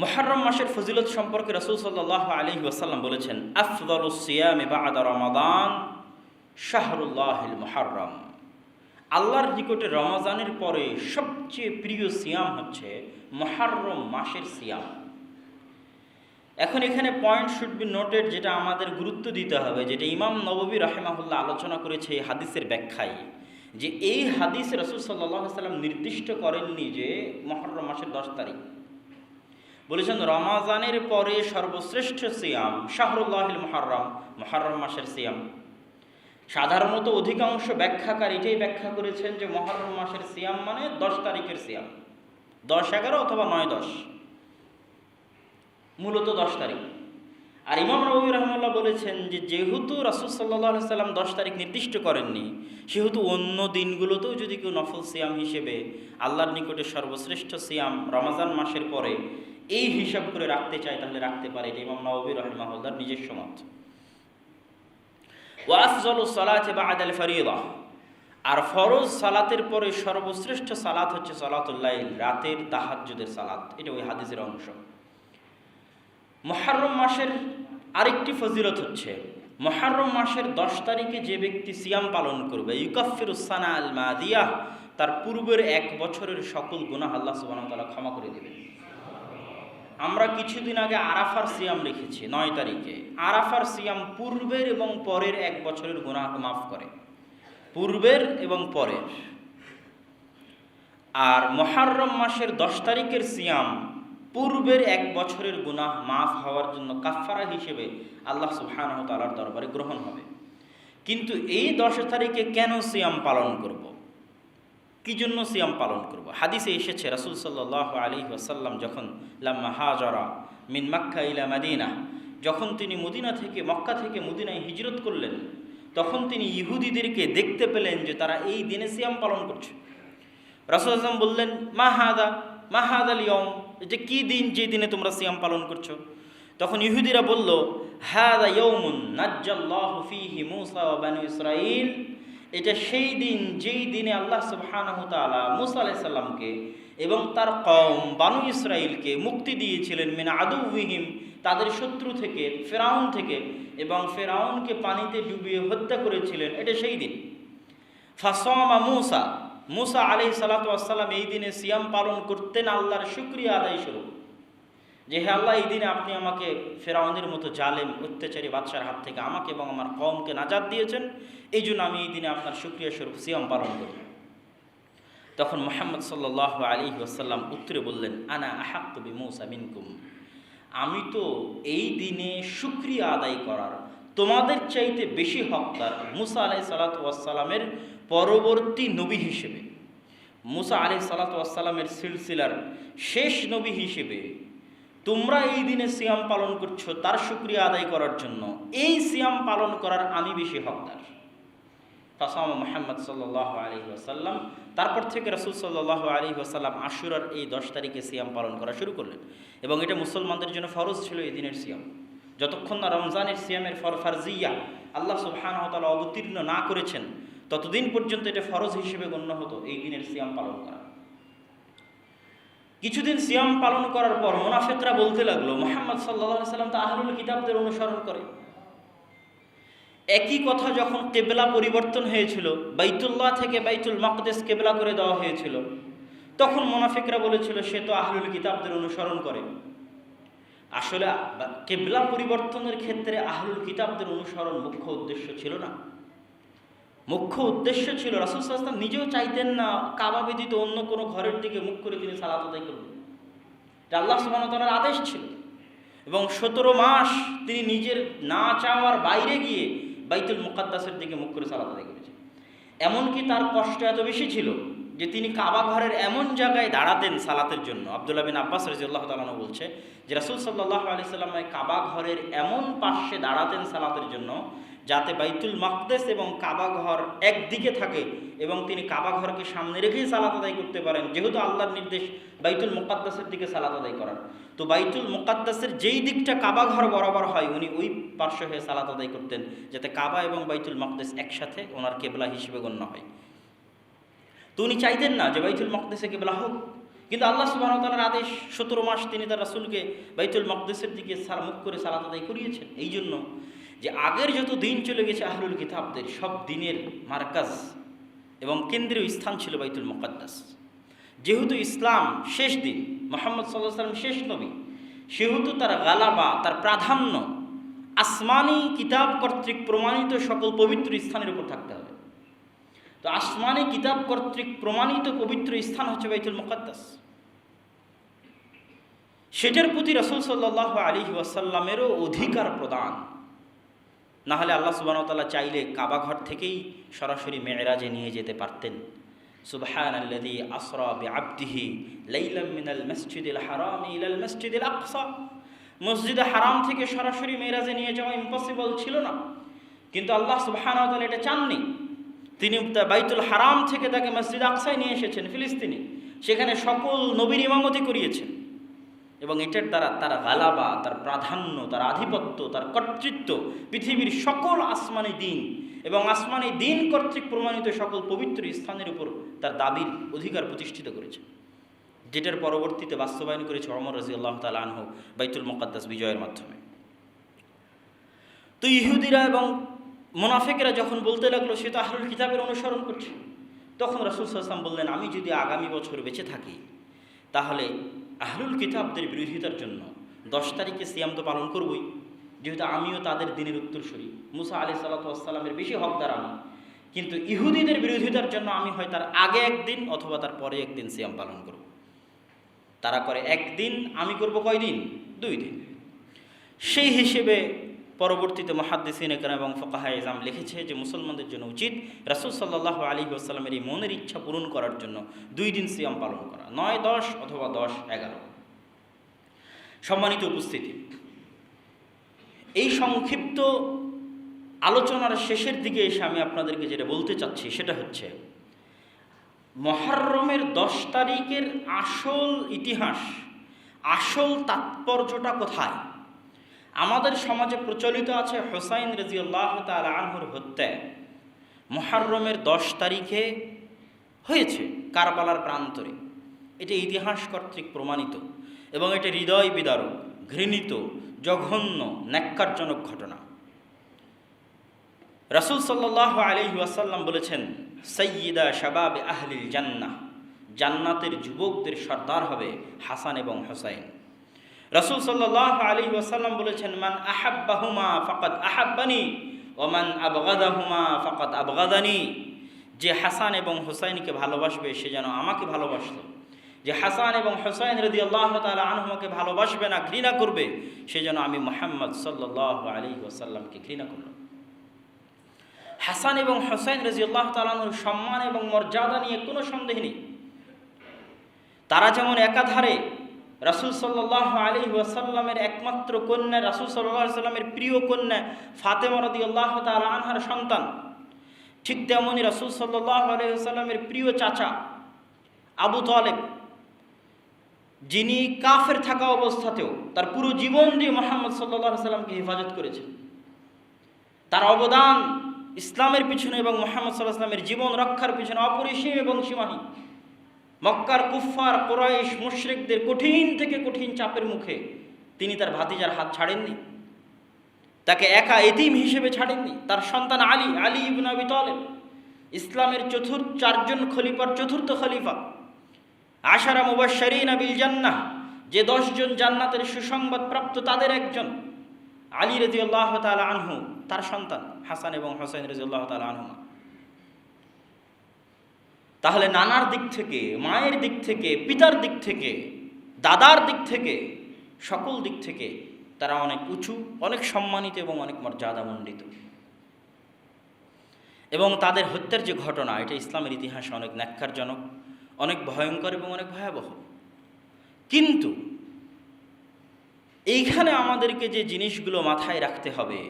মোহারম মাসের ফজিলত সম্পর্কে রসুল সাল্লাহ আলী ওয়াসাল্লাম বলেছেন, আফদল সিয়াম রমাদান শাহরুল্লাহিল মোহারম আল্লাহর নিকটে রমাজানের পরে সবচেয়ে প্রিয় সিয়াম হচ্ছে মহারম মাসের সিয়াম। এখন এখানে পয়েন্ট শুড বি নোটেড যেটা আমাদের গুরুত্ব দিতে হবে, যেটা ইমাম নববী রাহেমাহুল্লাহ আলোচনা করেছে এই হাদিসের ব্যাখ্যায়, যে এই হাদিস রসুল সাল্লাহ সাল্লাম নির্দিষ্ট করেননি যে মহরম মাসের দশ তারিখ। বলেছেন, রমাজানের পরে সর্বশ্রেষ্ঠ সিয়াম শাহরুল্লাহিল মহারম মহারম মাসের সিয়াম। সাধারণত অধিকাংশ ব্যাখ্যাকার এটাই ব্যাখ্যা করেছেন যে মহরম মাসের সিয়াম মানে দশ তারিখের সিয়াম। দশ এগারো অথবা নয় দশ। মূলত দশ তারিখ। আর ইমাম রবি রহমাল্লাহ বলেছেন যে যেহেতু রাসুল সাল্লাহ সাল্লাম দশ তারিখ নির্দিষ্ট করেননি, সেহেতু অন্য দিনগুলোতেও যদি কেউ নফল সিয়াম হিসেবে আল্লাহর নিকটে সর্বশ্রেষ্ঠ সিয়াম রমাজান মাসের পরে এই হিসাব করে রাখতে চায়, তাহলে রাখতে পারে এটা ইমাম নবী রহমাহুল্লার নিজস্ব মত আর ফরজ সালাতের পরে সর্বশ্রেষ্ঠ সালাত হচ্ছে সালাতুল্লাইল রাতের তাহাজ্জুদের সালাত। এটা ওই হাদিসের অংশ। মহারম মাসের আরেকটি ফজিলত হচ্ছে মহারম মাসের দশ তারিখে যে ব্যক্তি সিয়াম পালন করবে ইউকাফিরুসানা আল মাদিয়া, তার পূর্বের এক বছরের সকল গুনাহ আল্লাহ সুবাহ ক্ষমা করে দেবেন। আমরা কিছুদিন আগে আরাফার সিয়াম লিখেছি নয় তারিখে। আরাফার সিয়াম পূর্বের এবং পরের এক বছরের গুনাহ মাফ করে। পূর্বের এবং পরের। আর মহারম মাসের দশ তারিখের সিয়াম পূর্বের এক বছরের গুনাহ মাফ হওয়ার জন্য কাফারা হিসেবে আল্লাহ সুবহানাহু দরবারে গ্রহণ হবে। কিন্তু এই দশ তারিখে কেন সিয়াম পালন করব। কি জন্য সিয়াম পালন করব। হাদিসে এসেছে, রাসুল সাল্লাহ আলী ওয়াসাল্লাম যখন, লাম্মা হাজরা মিন মাক্কা ইলা মাদিনা যখন তিনি মদিনা থেকে, মক্কা থেকে মদিনায় হিজরত করলেন, তখন তিনি ইহুদিদেরকে দেখতে পেলেন যে তারা এই দিনে সিয়াম পালন করছে রাসুল আসলাম বললেন, মা হাদা মাহাদ আল ইয়ম যে কী দিন যে দিনে তোমরা সিয়াম পালন করছ তখন ইহুদিরা বলল, হাদা ইয়ৌমুন নাজ্জাল্লাহ ফিহি মুসা বানু ইসরাইল এটা সেই দিন, যেই দিনে আল্লাহ সুবহানাহু তাআলা মুসা আলাইহিস সালামকে এবং তার কওম বানু ইসরাইলকে মুক্তি দিয়েছিলেন মিন আদুবিহিম তাদের শত্রু থেকে, ফেরাউন থেকে এবং ফেরাউনকে পানিতে ডুবিয়ে হত্যা করেছিলেন। এটা সেই দিন। ফাসমা মুসা মুসা আলি সালাতাম এই দিনে সিয়াম পালন করতেন আল্লাহর শুক্রিয়া আদায় স্বরূপ। যে হে আল্লাহ, এই দিনে আপনি আমাকে ফেরাউনের মতো জালেম, অত্যাচারী বাদশার হাত থেকে আমাকে এবং আমার কমকে নাজাদ দিয়েছেন, এই জন্য আমি এই দিনে আপনার শুক্রিয়া স্বরূপ সিয়াম পালন করি। তখন মোহাম্মদ সাল্লাহ আলী ওসাল্লাম উত্তরে বললেন, আনা আহাক্তবি মুসা মিনকুম। আমি তো এই দিনে শুক্রিয়া আদায় করার, তোমাদের চাইতে বেশি হকদার মুসা আলাই সালাতামের পরবর্তী নবী হিসেবে। মুসা আলি সালাতামের সিলসিলার শেষ নবী হিসেবে তোমরা এই দিনে সিয়াম পালন করছ, তার সুক্রিয়া আদায় করার জন্য। এই সিয়াম পালন করার আমি বেশি হকদার। তাসামা মোহাম্মদ সাল্লাহ আলী তারপর থেকে রসুল সাল্লাহ আলী ওসাল্লাম আশুরার এই দশ তারিখে সিয়াম পালন করা শুরু করলেন। এবং এটা মুসলমানদের জন্য ফরজ ছিল এই দিনের সিয়াম। যতক্ষণ না রমজানের সিয়ামের ফর ফারজিয়া আল্লাহ সুবহানহতালা অবতীর্ণ না করেছেন, ততদিন পর্যন্ত এটা ফরজ হিসেবে গণ্য হতো এই দিনের সিয়াম পালন করা। কিছুদিন সিয়াম পালন করার পর মোনাফেকরা বলতে লাগল, মোহাম্মদ সাল্লাহ সাল্লাম তো আহরুল কিতাবদের অনুসরণ করে। একই কথা যখন কেবলা পরিবর্তন হয়েছিল, বাইতুল্লাহ থেকে বাইতুল মকদেশ কেবলা করে দেওয়া হয়েছিল, তখন মোনাফিকরা বলেছিল, সে তো আহলুল কিতাবদের অনুসরণ করে। আসলে কেবলা পরিবর্তনের ক্ষেত্রে আহলুল কিতাবদের অনুসরণ মুখ্য উদ্দেশ্য ছিল না। মুখ্য উদ্দেশ্য ছিল, রাসুল সাল্লাম নিজেও চাইতেন না কাবা ব্যতীত অন্য কোনো ঘরের দিকে মুখ করে তিনি সালাত আদায় করবেন এটা আল্লাহ সুবাহতালার আদেশ ছিল। এবং সতেরো মাস তিনি নিজের না চাওয়ার বাইরে গিয়ে বাইতুল মুকাদ্দাসের দিকে মুখ করে সালাত আদায় করেছেন। এমনকি তার কষ্ট এত বেশি ছিল যে তিনি কাবা ঘরের এমন জায়গায় দাঁড়াতেন সালাতের জন্য। আবদুল্লাহ বিন আব্বাস রাজিউল্লাহ তালানো বলছে যে রাসুল সাল্লাহ আলি সাল্লাম কাবা ঘরের এমন পাশে দাঁড়াতেন সালাতের জন্য যাতে বাইতুল মকদেস এবং কাবাঘর একদিকে থাকে এবং তিনি কাবাঘরকে সামনে রেখেই সালাত আদায় করতে পারেন, যেহেতু আল্লাহর নির্দেশ বাইতুল মোকাদ্দাসের দিকে সালাত আদায় করার। তো বাইতুল মোকাদ্দাসের যেই দিকটা কাবাঘর বরাবর হয়, উনি ওই পার্শ্ব হয়ে সালাত আদায় করতেন, যাতে কাবা এবং বাইতুল মকদেস একসাথে ওনার কেবলা হিসেবে গণ্য হয়। তো উনি চাইতেন না যে বাইতুল মকদেসে কেবলা হোক, কিন্তু আল্লাহ সুবাহতালার আদেশ, সতেরো মাস তিনি তার রাসুলকে বাইতুল মকদেসের দিকে মুখ করে সালাত আদায় করিয়েছেন। এই জন্য যে আগের যত দিন চলে গেছে আহরুল কিতাবদের, সব দিনের মার্কাজ এবং কেন্দ্রীয় স্থান ছিল বাইতুল মুকাদ্দাস। যেহেতু ইসলাম শেষ দিন, মোহাম্মদ সাল্লাহ সাল্লাম শেষ নবী, সেহেতু তার গালাবা, তার প্রাধান্য আসমানি কিতাব কর্তৃক প্রমাণিত সকল পবিত্র স্থানের উপর থাকতে হবে। তো আসমানি কিতাব কর্তৃক প্রমাণিত পবিত্র স্থান হচ্ছে বাইতুল মুকাদ্দাস। সেটার প্রতি রসুল সাল্লাহ আলী ওয়াসাল্লামেরও অধিকার প্রদান। না হলে আল্লাহ সুবাহতাল্লাহ চাইলে কাবাঘর থেকেই সরাসরি মেয়েরাজে নিয়ে যেতে পারতেন। সুবহান আল্লাদি আসরা আব্দিহি লাইলাম মিনাল মসজিদুল হারাম ইলাল মসজিদুল আকসা। মসজিদে হারাম থেকে সরাসরি মেয়েরাজে নিয়ে যাওয়া ইম্পসিবল ছিল না। কিন্তু আল্লাহ সুবহান এটা চাননি। তিনি বাইতুল হারাম থেকে তাকে মসজিদ আকসায় নিয়ে এসেছেন ফিলিস্তিনি। সেখানে সকল নবীর ইমামতি করিয়েছেন। এবং এটার দ্বারা তার গালাবা, তার প্রাধান্য, তার আধিপত্য, তার কর্তৃত্ব, পৃথিবীর সকল আসমানি দিন এবং আসমানি দিন কর্তৃক প্রমাণিত সকল পবিত্র স্থানের উপর তার দাবির অধিকার প্রতিষ্ঠিত করেছে। যেটার পরবর্তীতে বাস্তবায়ন করেছে অমর রাজি আল্লাহ তাল আনহ বাইতুল মোকাদ্দাস বিজয়ের মাধ্যমে। তো ইহুদিরা এবং মোনাফেকেরা যখন বলতে লাগল, সে তো আহরুল কিতাবের অনুসরণ করছে। তখন রাসুল সাল্লাম বললেন, আমি যদি আগামী বছর বেঁচে থাকি, তাহলে আহলুল কিতাবদের বিরোধিতার জন্য দশ তারিখে সিয়াম তো পালন করবই। যেহেতু আমিও তাদের দিনের উত্তরসূরি। মুসা আলি সাল্লাতামের বেশি হকদার আমি। কিন্তু ইহুদিদের বিরোধিতার জন্য আমি হয় তার আগে একদিন অথবা তার পরে একদিন সিয়াম পালন করব। তারা করে একদিন, আমি করব কয়দিন? দুই দিন। সেই হিসেবে পরবর্তীতে মহাদ্দিসিন একরাম এবং ফকাহা ইজাম লিখেছে যে মুসলমানদের জন্য উচিত রাসুল সাল্লাহ আলী আসসালামের এই মনের ইচ্ছা পূরণ করার জন্য দুই দিন সিয়াম পালন করা, নয়, দশ অথবা দশ, এগারো। সম্মানিত উপস্থিতি, এই সংক্ষিপ্ত আলোচনার শেষের দিকে এসে আমি আপনাদেরকে যেটা বলতে চাচ্ছি সেটা হচ্ছে, মহারমের দশ তারিখের আসল ইতিহাস, আসল তাৎপর্যটা কোথায়? আমাদের সমাজে প্রচলিত আছে হোসাইন রাজিউল্লাহ তাল আনহুর হত্যায় মহারমের দশ তারিখে হয়েছে কারবালার প্রান্তরে। এটি ইতিহাস কর্তৃক প্রমাণিত এবং এটি হৃদয় বিদারক, ঘৃণিত, জঘন্য, ন্যাক্কারজনক ঘটনা। রাসুল সাল্লাহ আলি ওয়াসাল্লাম বলেছেন সৈয়দা শাবাব আহলিল জান্নাহ। জান্নাতের যুবকদের সর্দার হবে হাসান এবং হোসাইন। রসুল সাল্লাহ আলী ওয়াসাল্লাম বলেছেন, মান আহাব্বাহুমা ফকত আহাব্বানি ওমান আবগাদাহুমা ফকত আবগাদানি। যে হাসান এবং হোসাইনকে ভালোবাসবে, সে যেন আমাকে ভালোবাসত। যে হাসান এবং হোসাইন রদি আল্লাহ তালা আনহুমাকে ভালোবাসবে না, ঘৃণা করবে, সে যেন আমি মোহাম্মদ সাল্লাহ আলী ওয়াসাল্লামকে ঘৃণা করলাম। হাসান এবং হোসাইন রাজি আল্লাহ তালানুর সম্মান এবং মর্যাদা নিয়ে কোনো সন্দেহ নেই। তারা যেমন একাধারে রাসুল সাল্লাহ আলী ওয়াসাল্লামের একমাত্র কন্যা, রাসুল সাল্লাহ সাল্লামের প্রিয় কন্যা ফাতেমা রদি আল্লাহ তালা আনহার সন্তান। ঠিক তেমনই রাসুল সাল্লাহ আলহিহাল্লামের প্রিয় চাচা আবু তালেব, যিনি কাফের থাকা অবস্থাতেও তার পুরো জীবন দিয়ে মোহাম্মদ সাল্লাহ সাল্লামকে হেফাজত করেছেন। তার অবদান ইসলামের পিছনে এবং মোহাম্মদ সাল্লাহ সাল্লামের জীবন রক্ষার পিছনে অপরিসীম এবং সীমাহীন। মক্কার কুফার কোরাইশ মুশ্রিকদের কঠিন থেকে কঠিন চাপের মুখে তিনি তার ভাতিজার হাত ছাড়েননি। তাকে একা এতিম হিসেবে ছাড়েননি। তার সন্তান আলী আলী ইবন আবি তলেব, ইসলামের চতুর্থ, চারজন খলিফার চতুর্থ খলিফা। আশারা মুবাশারিন আবিল জান্নাহ, যে দশজন জান্নাতের সুসংবাদ প্রাপ্ত তাদের একজন। আলী রাজি আল্লাহ তালা আনহু, তার সন্তান হাসান এবং হোসেন রাজি আল্লাহ তালা আনহুমা। তাহলে নানার দিক থেকে, মায়ের দিক থেকে, পিতার দিক থেকে, দাদার দিক থেকে, সকল দিক থেকে তারা অনেক উঁচু, অনেক সম্মানিত এবং অনেক মর্যাদামণ্ডিত এবং তাদের হত্যার যে ঘটনা, এটা ইসলামের ইতিহাসে অনেক ন্যাক্কারজনক, অনেক ভয়ঙ্কর এবং অনেক ভয়াবহ। কিন্তু এইখানে আমাদেরকে যে জিনিসগুলো মাথায় রাখতে হবে,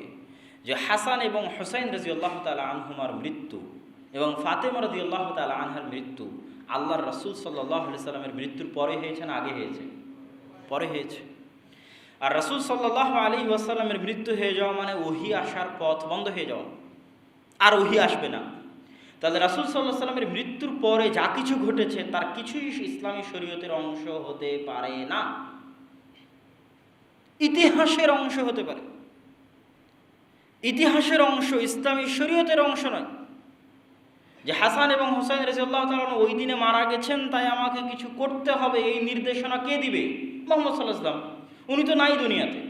যে হাসান এবং হোসাইন রাজি আল্লাহ তালা আনহুমার মৃত্যু এবং ফাতেমা রদি আল্লাহ তালা আনহার মৃত্যু। আল্লাহর রসুল সাল্লাহ সাল্লামের মৃত্যুর পরে হয়েছে না আগে হয়েছে? পরে হয়েছে। আর রসুল সাল্লাহ আলী ওয়াসাল্লামের মৃত্যু হয়ে যাওয়া মানে ওহি আসার পথ বন্ধ হয়ে যাওয়া। আর ওহি আসবে না। তাহলে রাসুল সাল্লাহ সাল্লামের মৃত্যুর পরে যা কিছু ঘটেছে তার কিছুই ইসলামী শরীয়তের অংশ হতে পারে না। ইতিহাসের অংশ হতে পারে। ইতিহাসের অংশ ইসলামী শরীয়তের অংশ নয়। যে হাসান এবং হোসেন রেজিউল্লাহ তালন ওই দিনে মারা গেছেন, তাই আমাকে কিছু করতে হবে, এই নির্দেশনা কে দিবে? মোহাম্মদ সাল্লাহ সাল্লাম উনি তো নাই দুনিয়াতে।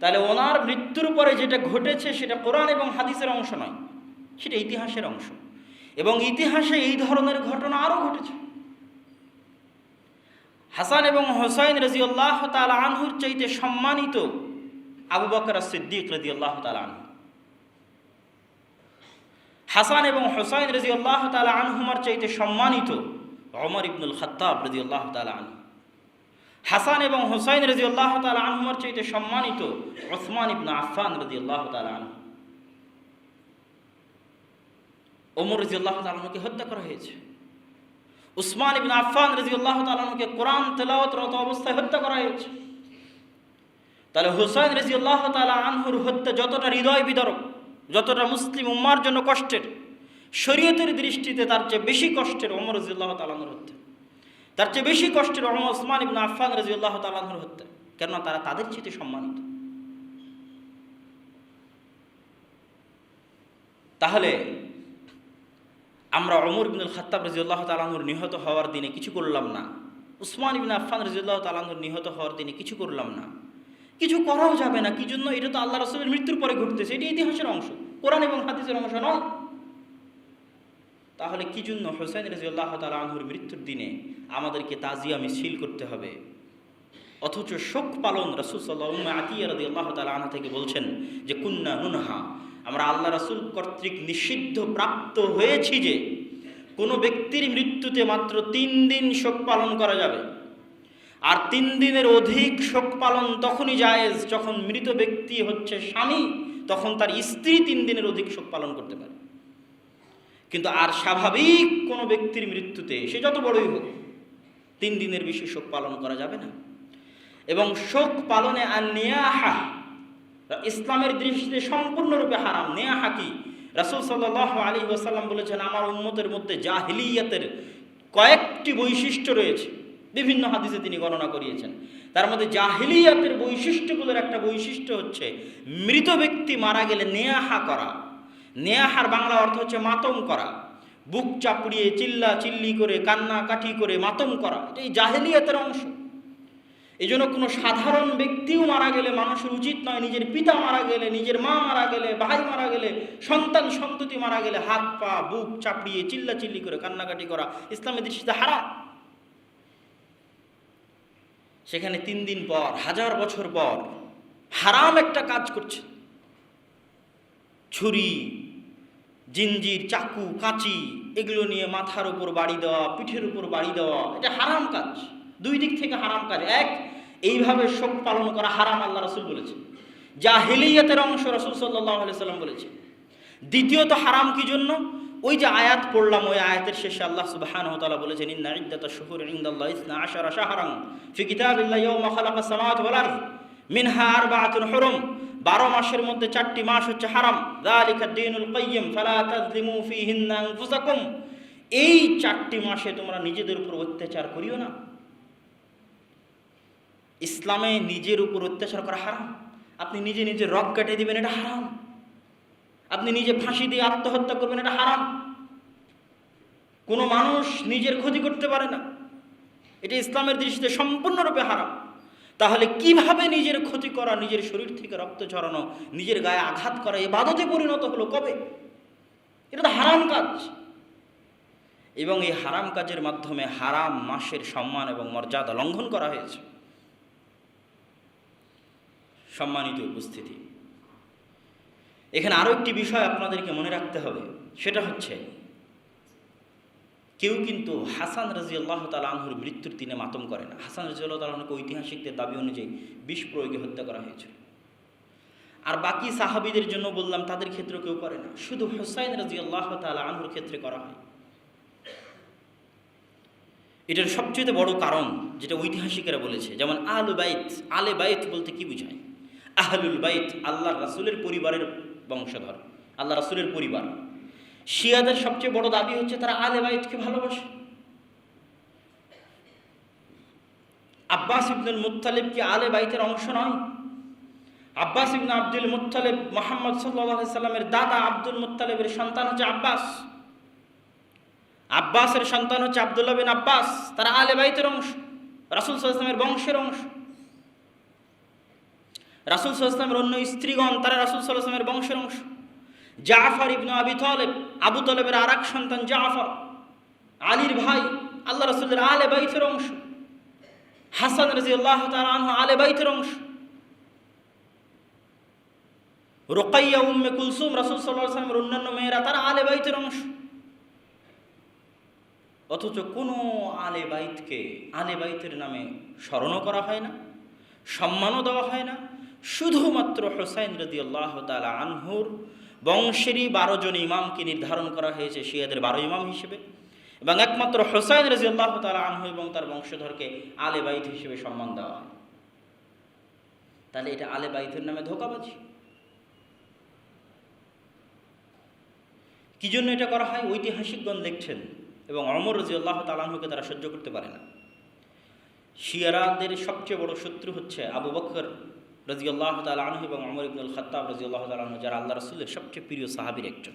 তাহলে ওনার মৃত্যুর পরে যেটা ঘটেছে, সেটা কোরআন এবং হাদিসের অংশ নয়, সেটা ইতিহাসের অংশ। এবং ইতিহাসে এই ধরনের ঘটনা আরও ঘটেছে। হাসান এবং হোসাইন রাজি আল্লাহ তালা আনহুর চাইতে সম্মানিত আবু বকর সিদ্দিক রাজি আল্লাহ তালা আনহু। হাসান এবং হোসাইন রাজি আল্লাহ তালা আনহুমার চাইতে সম্মানিত অমর ইবনুল খত্তাব রাজি আল্লাহ তালা আনহু। হাসান এবং হোসাইন রাজি আল্লাহ তালা আনহুমার চাইতে সম্মানিত ওসমান ইবনু আফান রাজি আল্লাহ তালা আনহু। ওমর রাজি আল্লাহ তালানুকে হত্যা করা হয়েছে। উসমান ইবিন আফান রাজি আল্লাহ তালানুকে কোরআন তেলাওয়াতরত অবস্থায় হত্যা করা হয়েছে। তাহলে হুসাইন রাজি আল্লাহ তালা আনহুর হত্যা যতটা হৃদয় বিদরক যতটা মুসলিম উম্মার জন্য কষ্টের, শরীয়তের দৃষ্টিতে তার চেয়ে বেশি কষ্টের ওমর রাজি আল্লাহ তালানুর হত্যা। তার চেয়ে বেশি কষ্টের ওমর ওসমান ইবিন আফান রাজি আল্লাহ তালাহুর হত্যা, কেননা তারা তাদের চেয়ে সম্মানিত। তাহলে আমরা অমর ইবিনুল খাত্তাব রাজিউল্লাহ তালাহুর নিহত হওয়ার দিনে কিছু করলাম না, উসমান ইবিন আফান রাজিউল্লাহ তালাহুর নিহত হওয়ার দিনে কিছু করলাম না। কিছু করাও যাবে না, কি জন্য? এটা তো আল্লাহ রসুলের মৃত্যুর পরে ঘটতেছে, এটি ইতিহাসের অংশ। কোরআন এবং হাদিসের অংশ নয়। তাহলে কি জন্য হোসেন রাজিউল্লাহ তালাহুর মৃত্যুর দিনে আমাদেরকে তাজিয়া মিছিল করতে হবে? অথচ শোক পালন রসুল সাল্লাহ আতিয়া রদি আল্লাহ তালা থেকে বলছেন যে, কুন্না নুনহা। আমরা আল্লাহ রসুল কর্তৃক নিষিদ্ধ প্রাপ্ত হয়েছি যে, কোনো ব্যক্তির মৃত্যুতে মাত্র তিন দিন শোক পালন করা যাবে। আর তিন দিনের অধিক শোক পালন তখনই জায়েজ যখন মৃত ব্যক্তি হচ্ছে স্বামী, তখন তার স্ত্রী তিন দিনের অধিক শোক পালন করতে পারে। কিন্তু আর স্বাভাবিক কোনো ব্যক্তির মৃত্যুতে সে যত বড়ই হোক, তিন দিনের বেশি শোক পালন করা যাবে না। এবং শোক পালনে আর নেয়াহা, ইসলামের দৃষ্টিতে সম্পূর্ণরূপে হারাম। নেয়া হাকি রাসুল সাল্লাহ আলী ওসাল্লাম বলেছেন, আমার উন্মতের মধ্যে জাহিলিয়াতের কয়েকটি বৈশিষ্ট্য রয়েছে। বিভিন্ন হাদিসে তিনি গণনা করিয়েছেন। তার মধ্যে জাহিলিয়াতের বৈশিষ্ট্যগুলোর একটা বৈশিষ্ট্য হচ্ছে, মৃত ব্যক্তি মারা গেলে নেয়াহা করা। নেয়াহার বাংলা অর্থ হচ্ছে মাতম করা। বুক চাপড়িয়ে চিল্লা চিল্লি করে, কান্না কাঠি করে মাতম করা। এটা এই জাহেলিয়াতের অংশ। এই জন্য কোনো সাধারণ ব্যক্তিও মারা গেলে মানুষের উচিত নয়, নিজের পিতা মারা গেলে, নিজের মা মারা গেলে, ভাই মারা গেলে, সন্তান সন্ততি মারা গেলে হাত পা, বুক চাপড়িয়ে চিল্লা চিল্লি করে কান্নাকাটি করা। ইসলামের দৃষ্টিতে হারাম। সেখানে তিন দিন পর, হাজার বছর পর, হারাম একটা কাজ করছে। ছুরি, জিঞ্জির, চাকু, কাঁচি, এগুলো নিয়ে মাথার উপর বাড়ি দেওয়া, পিঠের উপর বাড়ি দেওয়া, এটা হারাম কাজ। দুই দিক থেকে হারাম কাজ। এক, এইভাবে শোক পালন করা হারাম, আল্লাহ রসুল বলেছে যা হেলিয়াতের অংশ রসুল সাল্লাহ সাল্লাম বলেছে দ্বিতীয়ত হারাম কি জন্য? ওই যে আয়াত পড়লাম, ওই আয়াতের শেষে আল্লাহ সুবহান তাআলা বলেছেন, ইন্না ইদ্দাতা শুহুর ইনদাল্লাহ ইসনা আশারা শাহরান ফি কিতাবিল্লাহ ইয়াওমা খালাকাস সামাওয়াতি ওয়াল আরদ। মিনহা আরবাআতুন হুরুম। বারো মাসের মধ্যে চারটি মাস হচ্ছে হারাম। যালিকা দ্বীনুল কাইয়্যিম, ফালা তাযলিমু ফীহিন্না আনফুসাকুম। এই চারটি মাসে তোমরা নিজেদের উপর অত্যাচার করিও না। ইসলামে নিজের উপর অত্যাচার করা হারাম। আপনি নিজে নিজে রক কেটে দিবেন, এটা হারাম। আপনি নিজে ফাঁসি দিয়ে আত্মহত্যা করবেন, এটা হারাম। কোনো মানুষ নিজের ক্ষতি করতে পারে না। এটা ইসলামের দৃষ্টিতে সম্পূর্ণরূপে হারাম। তাহলে কীভাবে নিজের ক্ষতি করা, নিজের শরীর থেকে রক্ত ঝরানো, নিজের গায়ে আঘাত করা এ বাদতে পরিণত হলো কবে? এটা তো হারাম কাজ। এবং এই হারাম কাজের মাধ্যমে হারাম মাসের সম্মান এবং মর্যাদা লঙ্ঘন করা হয়েছে। সম্মানিত উপস্থিতি এখানে আরও একটি বিষয় আপনাদেরকে মনে রাখতে হবে, সেটা হচ্ছে, কেউ কিন্তু হাসান রাজি আল্লাহ তালাহুর মৃত্যুর দিনে মাতম করে না। হাসান রাজি আল্লাহ তালাহকে ঐতিহাসিকদের দাবি অনুযায়ী বিষ প্রয়োগে হত্যা করা হয়েছিল আর বাকি সাহাবিদের জন্য বললাম, তাদের ক্ষেত্রে কেউ করে না। শুধু হোসাইন রাজি আল্লাহ আনহুর ক্ষেত্রে করা হয়। এটার সবচেয়ে বড় কারণ যেটা ঐতিহাসিকেরা বলেছে, যেমন আলু বাইত আলে বাইত বলতে কি বুঝায়? আহলুল বাইত আল্লাহ রাসুলের পরিবারের বংশধর, আল্লাহ রাসুলের পরিবার। শিয়াদের সবচেয়ে বড় দাবি হচ্ছে তারা আলে বাইতকে ভালোবাসে। আব্বাস ইবনুল মুত্তালিব কি আলে বাইতের অংশ নয়? Abbas ibn Abdul Muttalib Mohammad সাল্লাহ সাল্লামের দাদা আব্দুল মুত্তালিবের সন্তান হচ্ছে আব্বাস। আব্বাসের সন্তান হচ্ছে আবদুল্লাহ বিন আব্বাস, তারা আলে বাইতের অংশ, রাসুল সাল্লামের বংশের অংশ। রাসুল সাল্লামের অন্য স্ত্রীগণ, তারা রাসুল সাল্লামের বংশের অংশ। জাফর ইবনু আবি তলেব, আবু তলেবের আর এক সন্তান জাফর। আলীর ভাই, আল্লাহ রসুলের আলে বাইতের অংশ। হাসান রাজি আল্লাহ তালহ আলে বাইতের অংশ। রোকাইয়া উম্মে কুলসুম রাসুল সাল্লামের অন্যান্য মেয়েরা, তারা আলে বাইতের অংশ। অথচ কোনো আলে বাইতকে আলে বাইতের নামে স্মরণও করা হয় না, সম্মানও দেওয়া হয় না। শুধুমাত্র হোসাইন রদি আল্লাহ তালা আনহুর বংশেরই বারো জন ইমামকে নির্ধারণ করা হয়েছে, শিয়াদের বারো ইমাম হিসেবে। এবং একমাত্র হোসাইন রাজি আল্লাহ তালা আনহু এবং তার বংশধরকে আলে বাইত হিসেবে সম্মান দেওয়া হয়। তাহলে এটা আলে বাইতের নামে ধোকাবাজি। কি জন্য এটা করা হয়? ঐতিহাসিকগণ লিখছেন এবং অমর রাজি আল্লাহ তালাহুকে তারা সহ্য করতে পারে না। শিয়ারাদের সবচেয়ে বড় শত্রু হচ্ছে আবু বকর। রাজি আল্লাহ তালাহ এবং অমর ইবনুল খত্তাব রাজি আল্লাহ তালাহ যারা আল্লাহ রসুলের সবচেয়ে প্রিয় সাহাবির একজন।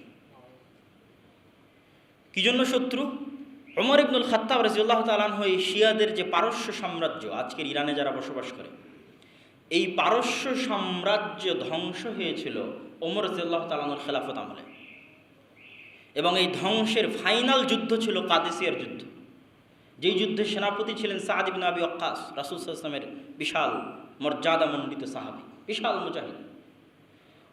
কি জন্য শত্রু? অমর ইবনুল খত্তাব রাজি আল্লাহ তালাহ এই শিয়াদের যে পারস্য সাম্রাজ্য, আজকের ইরানে যারা বসবাস করে, এই পারস্য সাম্রাজ্য ধ্বংস হয়েছিল ওমর রাজি আল্লাহ তালাহুর খেলাফত আমলে। এবং এই ধ্বংসের ফাইনাল যুদ্ধ ছিল কাদেসিয়ার যুদ্ধ। যেই যুদ্ধের সেনাপতি ছিলেন সাহাদিবিন আবি অক্কাস রাসুল বিশাল মর্যাদা মণ্ডিত সাহাবি, বিশাল মুজাহিদ।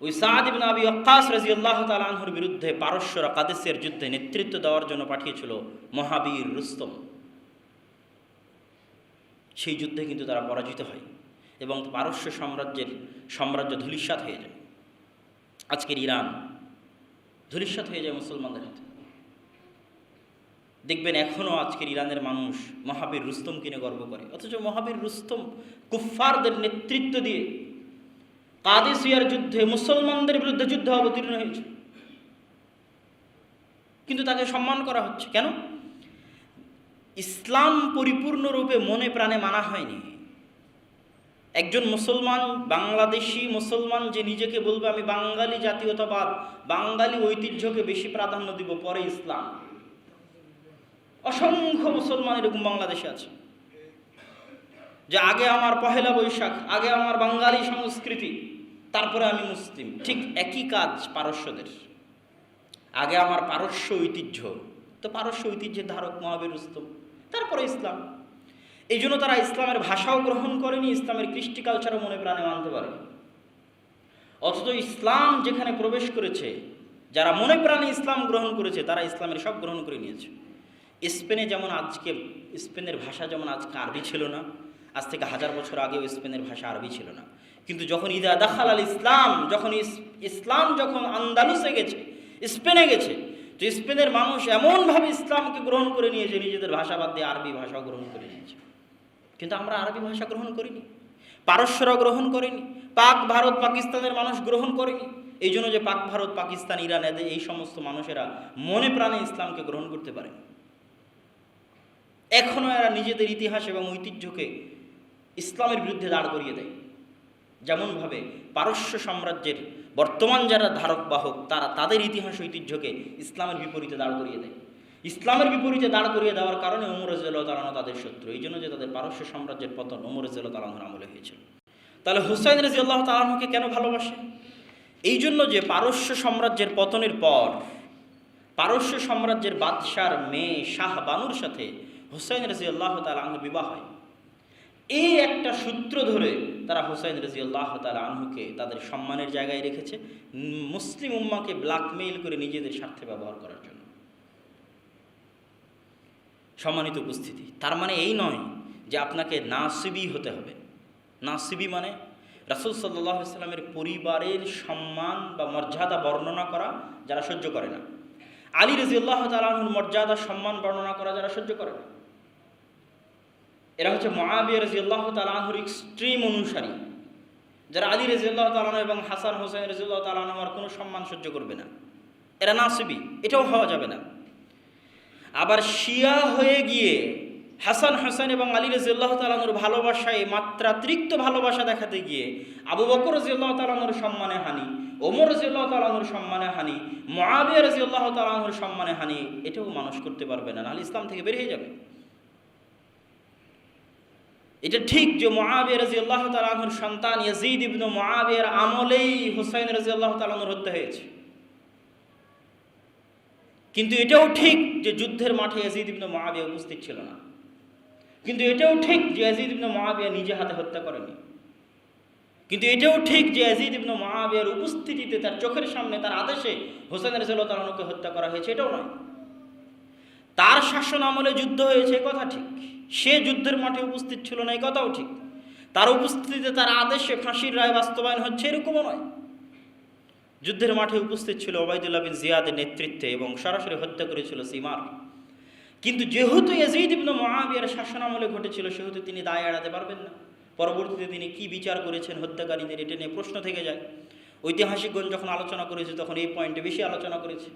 ওই সাহাদিবিন আবি অক্কাস রাজি আল্লাহ তালাহর বিরুদ্ধে পারস্যরা কাদেসিয়ার যুদ্ধে নেতৃত্ব দেওয়ার জন্য পাঠিয়েছিল মহাবীর রুস্তম। সেই যুদ্ধে কিন্তু তারা পরাজিত হয় এবং পারস্য সাম্রাজ্যের সাম্রাজ্য ধূলিসাৎ হয়ে যায়। আজকের ইরান ধূলিসাৎ হয়ে যায় মুসলমানদের হাতে। দেখবেন এখনও আজকের ইরানের মানুষ মহাবীর রুস্তম কিনে গর্ব করে। অথচ মহাবীর রুস্তম কুফফারদের নেতৃত্ব দিয়ে কাদেসিয়ার যুদ্ধে মুসলমানদের বিরুদ্ধে যুদ্ধে অবতীর্ণ হয়েছে। কিন্তু তাকে সম্মান করা হচ্ছে কেন? ইসলাম পরিপূর্ণরূপে মনে প্রাণে মানা হয়নি। একজন মুসলমান, বাংলাদেশি মুসলমান যে নিজেকে বলবে, আমি বাঙালি জাতীয়তাবাদ, বাঙালি ঐতিহ্যকে বেশি প্রাধান্য দিব পরে ইসলাম। অসংখ্য মুসলমান এরকম বাংলাদেশে আছে। যে আগে আমার পহেলা বৈশাখ, আগে আমার বাঙালি সংস্কৃতি, তারপরে আমি মুসলিম। ঠিক একই কাজ পারস্যদের। আগে আমার পারস্য ঐতিহ্য। তো পারস্য ঐতিহ্যের ধারক মহাবীর উস্তম তারপরে ইসলাম। এই জন্য তারা ইসলামের ভাষাও গ্রহণ করেনি, ইসলামের কৃষ্টি কালচারও মনে প্রাণে মানতে পারে অথচ ইসলাম যেখানে প্রবেশ করেছে, যারা মনে প্রাণে ইসলাম গ্রহণ করেছে, তারা ইসলামের সব গ্রহণ করে নিয়েছে। স্পেনে যেমন আজকে, স্পেনের ভাষা যেমন আজকে আরবি ছিল না, আজ থেকে হাজার বছর আগেও স্পেনের ভাষা আরবি ছিল না। কিন্তু যখন ইদা দাখাল আল ইসলাম, যখন ইসলাম যখন আন্দালুসে গেছে, স্পেনে গেছে, তো স্পেনের মানুষ এমনভাবে ইসলামকে গ্রহণ করে নিয়েছে, নিজেদের ভাষা বাদ দিয়ে আরবি ভাষা গ্রহণ করে নিয়েছে। কিন্তু আমরা আরবি ভাষা গ্রহণ করিনি পারস্যরা গ্রহণ করেনি, পাক ভারত পাকিস্তানের মানুষ গ্রহণ করেনি। এই জন্য যে পাক ভারত, পাকিস্তান, ইরান, এদের এই সমস্ত মানুষেরা মনে প্রাণে ইসলামকে গ্রহণ করতে পারে এখনও এরা নিজেদের ইতিহাস এবং ঐতিহ্যকে ইসলামের বিরুদ্ধে দাঁড় করিয়ে দেয়। যেমনভাবে পারস্য সাম্রাজ্যের বর্তমান যারা ধারক বাহক তারা তাদের ইতিহাস, ঐতিহ্যকে ইসলামের বিপরীতে দাঁড় করিয়ে দেয়। ইসলামের বিপরীতে দাঁড় করিয়ে দেওয়ার কারণে ওমর রাজিয়াল্লাহ তাদের শত্রু। এই জন্য যে তাদের পারস্য সাম্রাজ্যের পতন ওমর রাজিয়াল্লাহ আমলে হয়েছিল। তাহলে হুসাইন রাজি আল্লাহ তালাহকে কেন ভালোবাসে? এই জন্য যে পারস্য সাম্রাজ্যের পতনের পর, পারস্য সাম্রাজ্যের বাদশার মেয়ে শাহ বানুর সাথে হুসাইন রাজি আল্লাহ তালাহ বিবাহ হয়। এই একটা সূত্র ধরে তারা হুসাইন রাজি আল্লাহ তালা আনহুকে তাদের সম্মানের জায়গায় রেখেছে, মুসলিম উম্মাকে ব্ল্যাকমেইল করে নিজেদের স্বার্থে ব্যবহার করার জন্য। সম্মানিত উপস্থিতি, তার মানে এই নয় যে আপনাকে নাসিবি হতে হবে। নাসিবি মানে রাসুল সাল্লাহ সাল্লামের পরিবারের সম্মান বা মর্যাদা বর্ণনা করা যারা সহ্য করে না। আলী রাজিউল্লাহ তালাহুর মর্যাদা, সম্মান বর্ণনা করা যারা সহ্য করে না। এরা হচ্ছে মহাবিয়া রাজিউল্লাহ তালাহুর এক্সট্রিম অনুসারী। যারা আলী রাজিউল্লাহ তালাহ এবং হাসান হোসেন রাজিউল্লাহ আমার কোনো সম্মান সহ্য করবে না। এরা নাসিবি, এটাও হওয়া যাবে না। আবার শিয়া হয়ে গিয়ে হাসান হাসান এবং আলী রাজিউল্লাহ তালানুর ভালোবাসায় মাত্রাতিরিক্ত ভালোবাসা দেখাতে গিয়ে আবু বকর রাজিউল্লাহ তালানুর সম্মানে হানি, ওমর রাজিউল্লাহ তালানুর সম্মানে হানি মহাবিয়া রাজিউল্লাহ তালানুর সম্মানে হানি, এটাও মানুষ করতে পারবে না, নাহলে ইসলাম থেকে বেরিয়ে যাবে। এটা ঠিক যে মহাবিয়া রাজিউল্লাহ তালানুর সন্তান ইয়াজিদ ইবনু মহাবিয়ার আমলেই হুসাইন রাজিউল্লাহ তালানুর হত্যা হয়েছে। কিন্তু এটাও ঠিক যে যুদ্ধের মাঠে ইয়াজিদ ইবনে মহাবিয়া উপস্থিত ছিল না। কিন্তু এটাও ঠিক যে ইয়াজিদ ইবনে মহাবিয়া নিজে হাতে হত্যা করেনি। কিন্তু এটাও ঠিক যে ইয়াজিদ ইবনে মহাবিয়ার উপস্থিতিতে তার চোখের সামনে তার আদেশে হোসেন রাজিউল্লাহ তালানুকে হত্যা করা হয়েছে, এটাও নয়। তার শাসন আমলে যুদ্ধ হয়েছে কথা ঠিক। সে যুদ্ধের মাঠে উপস্থিত ছিল না এই কথাও ঠিক। তার উপস্থিতিতে তার আদেশে ফাঁসির রায় বাস্তবায়ন হচ্ছে, এরকমও নয়। যুদ্ধের মাঠে উপস্থিত ছিল ওবায়দুল্লাহ বিন জিয়াদের নেতৃত্বে এবং সরাসরি হত্যা করেছিল সিমার। কিন্তু যেহেতু ইয়াজিদ ইবনে মুআবিয়ার শাসনামলে ঘটেছিল, সেহেতু তিনি দায় এড়াতে পারবেন না। পরবর্তীতে তিনি কি বিচার করেছেন হত্যাকারীদের, এটা নিয়ে প্রশ্ন থেকে যায়। ঐতিহাসিকগণ যখন আলোচনা করেছে, তখন এই পয়েন্টে বেশি আলোচনা করেছে।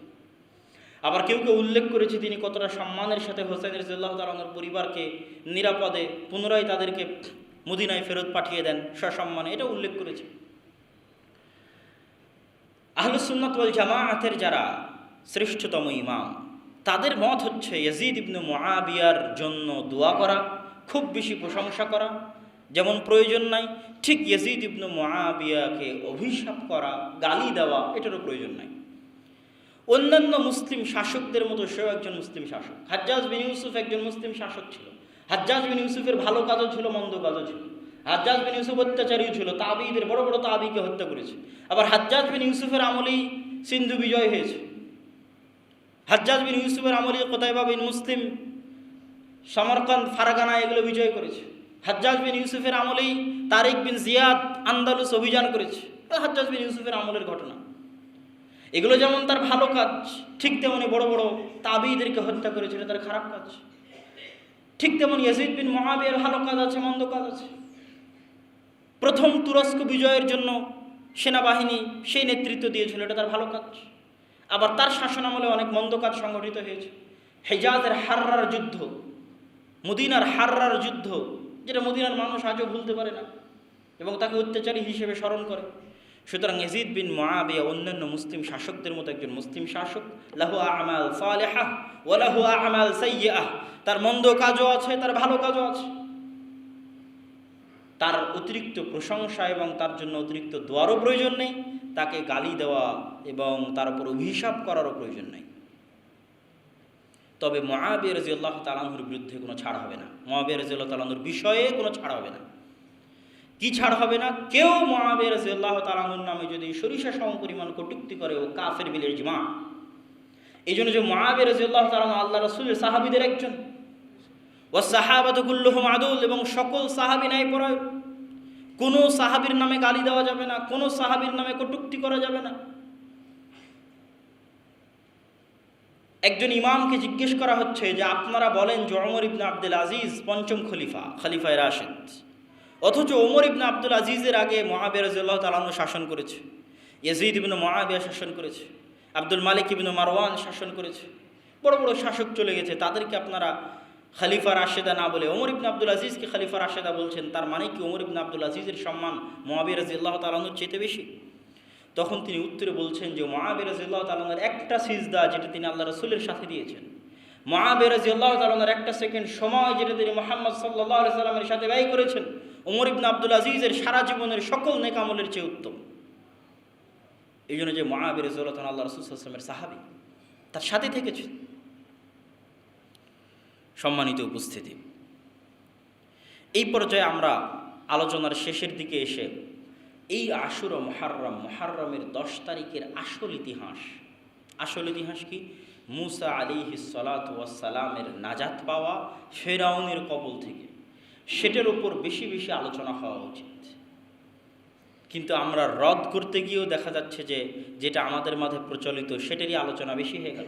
আবার কেউ কেউ উল্লেখ করেছে তিনি কতটা সম্মানের সাথে হোসেন রাজিয়াল্লাহ তালানোর পরিবারকে নিরাপদে পুনরায় তাদেরকে মদিনায় ফেরত পাঠিয়ে দেন সসম্মানে এটা উল্লেখ করেছে। আহলুসুন্নত ওয়াল জামাআতের যারা শ্রেষ্ঠতম ইমাম, তাদের মত হচ্ছে ইয়াজিদ ইবনু মুআবিয়ার জন্য দোয়া করা, খুব বেশি প্রশংসা করা, যেমন প্রয়োজন নাই, ঠিক ইয়াজিদ ইবনু মুআবিয়াকে অভিশাপ করা, গালি দেওয়া, এটারও প্রয়োজন নাই। অন্যান্য মুসলিম শাসকদের মতো সেও একজন মুসলিম শাসক। হাজ্জাজ বিন ইউসুফ একজন মুসলিম শাসক ছিল। হাজ্জাজ বিন ইউসুফের ভালো কাজও ছিল, মন্দ কাজও ছিল। হাজ্জাজ বিন ইউসুফ অত্যাচারীও ছিল, তাবিদের, বড় বড় তাবিকে হত্যা করেছে। আবার হাজ্জাজ বিন ইউসুফের আমলেই সিন্ধু বিজয় হয়েছে। হাজ্জাজ বিন ইউসুফের আমলেই কোথায়বা বিন মুসলিম, সমরকান্দ, ফারাগানা এগুলো বিজয় করেছে। হাজ্জাজ বিন ইউসুফের আমলেই তারিক বিন জিয়াদ আন্দালুস অভিযান করেছে। হাজ্জাজ বিন ইউসুফের আমলের ঘটনা। এগুলো যেমন তার ভালো কাজ, ঠিক তেমনি বড় বড় তাবিদেরকে হত্যা করেছিল তার খারাপ কাজ। ঠিক তেমন ইয়াজিদ বিন মহাবিয়ার ভালো কাজ আছে, মন্দ কাজ আছে। প্রথম তুরস্ক বিজয়ের জন্য সেনাবাহিনী সেই নেতৃত্ব দিয়েছিল, এটা তার ভালো কাজ। আবার তার শাসনামলে অনেক মন্দ কাজ সংগঠিত হয়েছে। হেজাজের হাররার যুদ্ধ, মদিনার হাররার যুদ্ধ, যেটা মদিনার মানুষ আজও ভুলতে পারে না এবং তাকে অত্যাচারী হিসেবে স্মরণ করে। সুতরাং এজিদ বিন মহাবিয়া অন্যান্য মুসলিম শাসকদের মতো একজন মুসলিম শাসক, লাহু আমাল সালেহা ও লাহু আমাল সাইয়াহ তার মন্দ কাজও আছে, তার ভালো কাজও আছে। তার অতিরিক্ত প্রশংসা এবং তার জন্য অতিরিক্ত দোয়ারও প্রয়োজন নেই, তাকে গালি দেওয়া এবং তার উপর অভিশাপ করারও প্রয়োজন নেই। তবে মহাবীর রাজিউল্লাহ তালাহুর বিরুদ্ধে কোনো ছাড় হবে না। মহাবীর রাজিউল্লাহ তালাহুর বিষয়ে কোনো ছাড় হবে না। কি ছাড় হবে না? কেউ মহাবীর রাজিউল্লাহ তালাহুর নামে যদি সরিষা সম পরিমাণ কটুক্তি করে ও কাফের বিলের জিমা। এই জন্য যে মহাবীর রাজিউল্লাহ তালাহ আল্লাহ রসুলের সাহাবিদের একজন। ও সাহাবাদুল্লহ মাদুল এবং সকল সাহাবি নাই পড়ায় কোনো সাহাবির নামে গালি দেওয়া যাবে না, কোনো সাহাবির নামে কটুক্তি করা যাবে না। একজন ইমামকে জিজ্ঞেস করা হচ্ছে যে আপনারা বলেন যে অমর ইবনে আব্দুল আজিজ পঞ্চম খলিফা, খলিফায় রাশেদ। অথচ ওমর ইবনে আব্দুল আজিজের আগে মহাবিয়া রাজিউল্লাহ তালানু শাসন করেছে। ইয়াজিদ ইবনে মহাবিয়া শাসন করেছে। আব্দুল মালিক ইবনে মারওয়ান শাসন করেছে। বড় বড় শাসক চলে গেছে। তাদেরকে আপনারা খালিফা রাশেদা না বলে ওমর ইবনে আব্দুল আজিজকে খালিফা রাশেদা বলছেন। তার মানে কি ওমর ইবনে আব্দুল আজিজের সম্মান মহাবির রাজিউল্লাহ তালানুর চেয়ে বেশি? তখন তিনি উত্তরে বলছেন যে মহাবির রাজিউল্লাহ তালানোর একটা সিজদা যেটা তিনি আল্লাহ রসুলের সাথে দিয়েছেন। মহাবির রাজিউল্লাহ তালানোর একটা সেকেন্ড সময় যেটা তিনি মোহাম্মদ সাল্লাহ সাল্লামের সাথে ব্যয় করেছেন ওমর ইবনে আব্দুল আজিজের সারা জীবনের সকল নেকামলের চেয়ে উত্তম। এই জন্য যে মহাবির রাজিউল্লাহ তালা আল্লাহ রসুল সাল্লামের সাহাবি, তার সাথে থেকেছেন সম্মানিত উপস্থিতি, এই পর্যায়ে আমরা আলোচনার শেষের দিকে এসে এই আশুর মহারম মহারমের দশ তারিখের আসল ইতিহাস আসল ইতিহাস কি? মুসা আলী সালাতামের নাজাত পাওয়া ফেরাউনের কবল থেকে। সেটার উপর বেশি বেশি আলোচনা হওয়া উচিত। কিন্তু আমরা রদ করতে গিয়েও দেখা যাচ্ছে যে, যেটা আমাদের মাঝে প্রচলিত, সেটারই আলোচনা বেশি হয়ে গেল।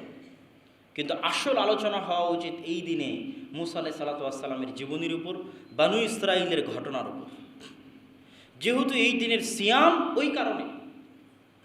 কিন্তু আসল আলোচনা হওয়া উচিত এই দিনে মুসা আলাই সালাতামের জীবনীর উপর, বানু ইসরায়েলের ঘটনার উপর। যেহেতু এই দিনের সিয়াম ওই কারণে